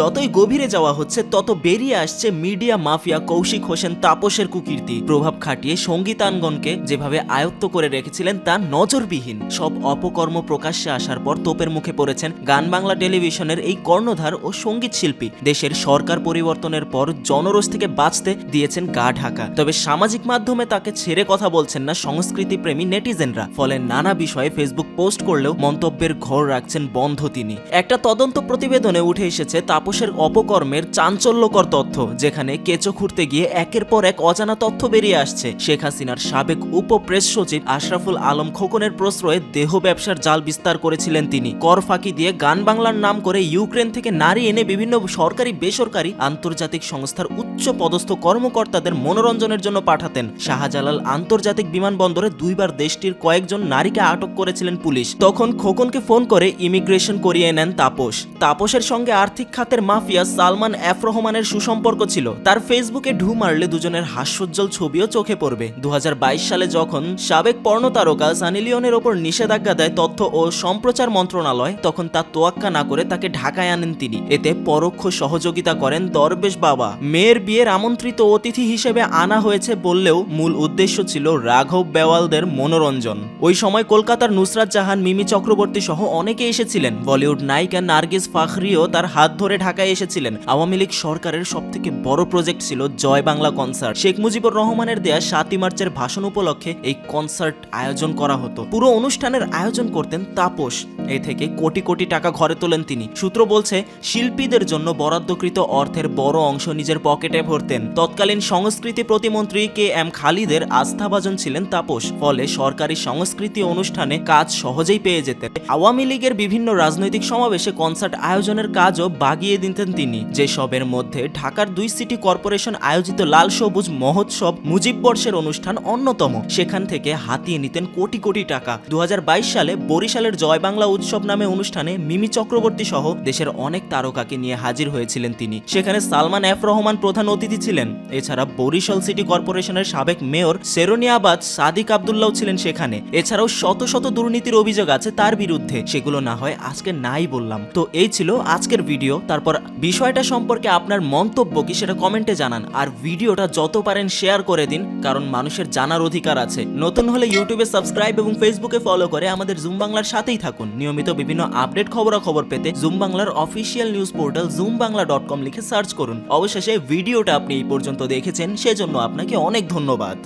যতই গভীরে যাওয়া হচ্ছে, তত বেরিয়ে আসছে মিডিয়া মাফিয়া কৌশিক হোসেন তাপসের কুকীর্তি। প্রভাব খাটিয়ে সঙ্গীতানগণকে যেভাবে আয়ত্ত করে রেখেছিলেন, তা নজরবিহীন। সব অপকর্ম প্রকাশ্যে আসার পর তোপের মুখে পড়েছেন গান বাংলা টেলিভিশনের এই কর্ণধার ও সংগীত শিল্পী। দেশের সরকার পরিবর্তনের পর জনরোষ থেকে বাঁচতে দিয়েছেন গা ঢাকা। তবে সামাজিক মাধ্যমে তাকে ছেড়ে কথা বলছেন না সংস্কৃতি প্রেমী নেটিজেনরা। ফলে নানা বিষয়ে ফেসবুক পোস্ট করলেও মন্তব্যের ঘর রাখছেন বন্ধ তিনি। একটা তদন্ত প্রতিবেদনে উঠে এসেছে তাপসের অপকর্মের চাঞ্চল্যকর তথ্য, যেখানে কেঁচো খুঁড়তে গিয়ে একের পর এক অজানা তথ্য বেরিয়ে আসছে। শেখ হাসিনার সাবেক উপ প্রেস সচিব আশরাফুল আলম খোকনের প্রশ্রয়ে দেহ ব্যবসার জাল বিস্তার করেছিলেন তিনি। কর ফাঁকি দিয়ে গান বাংলার নাম করে ইউক্রেন থেকে নারী এনে বিভিন্ন সরকারি, বেসরকারি, আন্তর্জাতিক সংস্থার উচ্চ পদস্থ কর্মকর্তাদের মনোরঞ্জনের জন্য পাঠাতেন। শাহজালাল আন্তর্জাতিক বিমানবন্দরে দুইবার দেশটির কয়েকজন নারীকে আটক করেছিলেন পুলিশ। তখন খোকনকে ফোন করে ইমিগ্রেশন করিয়ে নেন তাপস। তাপসের সঙ্গে আর্থিক খাতের মাফিয়া সালমান এফ রহমানের সুসম্পর্ক ছিল। তার ফেসবুকে ঢু মারলে দুজনের হাস্যোজ্জ্বল ছবিও চোখে পড়বে। দুহাজার বাইশ সালে যখন সাবেক পর্ণ তারকা সানি লিওনের ওপর নিষেধাজ্ঞা দেয় তথ্য ও সম্প্রচার মন্ত্রণালয়, তখন তা তোয়াক্কা না করে তাকে ঢাকায় আনেন তিনি। এতে পরোক্ষ সহযোগিতা করেন দরবেশ বাবা। মেয়ের বিয়ের আমন্ত্রিত অতিথি হিসেবে আনা হয়েছে বললেও মূল উদ্দেশ্য ছিল রাঘব বেওয়ালদের মনোরঞ্জন। ওই সময় কলকাতার নুসরাত জাহান, মিমি চক্রবর্তী সহ অনেকে এসেছিলেন। বলিউড নায়িকা নার্গিস ফাখরিও তার হাত ধরে ঢাকায় এসেছিলেন। আওয়ামী লীগ সরকারের সব থেকে বড় প্রজেক্ট ছিল জয় বাংলা কনসার্ট শেখ মুজিবুর রহমানের দেয়া সাতই মার্চের ভাষণ উপলক্ষে এই কনসার্ট আয়োজন করা হতো। পুরো অনুষ্ঠানের আয়োজন করতেন তাপস। এ থেকে কোটি কোটি টাকা ঘরে তোলেন তিনি। সূত্র বলছে, শিল্পীদের জন্য বরাদ্দকৃত অর্থের বড় অংশ নিজের পকেটে ভরতেন। তৎকালীন সংস্কৃতি প্রতিমন্ত্রী কে এম খালিদের আস্থাভাজন ছিলেন তাপস। ফলে সরকারি সংস্কৃতি অনুষ্ঠানে কাজ সহজেই পেয়ে যেতেন। আওয়ামী লীগের বিভিন্ন রাজনৈতিক সমাবেশে কনসার্ট আয়োজনের কাজও বাগিয়ে দিতেন তিনি। যেসবের মধ্যে ঢাকার দুই সিটি কর্পোরেশন আয়োজিত লাল সবুজ মহোৎসব মুজিব বর্ষের অনুষ্ঠান অন্যতম। সেখান থেকে হাতিয়ে নিতেন কোটি কোটি টাকা। দু সালে বরিশালের জয় বাংলা উৎসব নামে অনুষ্ঠানে মিমি চক্রবর্তী সহ দেশের অনেক তারকাকে নিয়ে হাজির হয়েছিলেন তিনি। সেখানে সালমান এফ রহমান প্রধান অতিথি ছিলেন। এছাড়া বরিশাল সিটি কর্পোরেশনের সাবেক মেয়র সেরোনিয়াবাদ সাদিক আবদুল্লাহ ছিলেন সেখানে। এছাড়াও শত শত দুর্নীতির অভিযোগ আছে তার বিরুদ্ধে। সেগুলো না হয় আজকে নাই বললাম। তো এই ছিল আজকের ভিডিও। তারপর বিষয়টা সম্পর্কে আপনার মন্তব্য কি সেটা কমেন্টে জানান। আর ভিডিওটা যত পারেন শেয়ার করে দিন, কারণ মানুষের জানার অধিকার আছে। নতুন হলে ইউটিউবে সাবস্ক্রাইব এবং ফেসবুকে ফলো করে আমাদের জুম বাংলার সাথেই থাকুন। নিয়মিত বিভিন্ন আপডেট খবরাখবর পেতে জুম বাংলার official news portal Zoom Bangla dot com লিখে সার্চ করুন। অবশেষে ভিডিওটা আপনি এই পর্যন্ত দেখেছেন, সেজন্য আপনাকে অনেক ধন্যবাদ।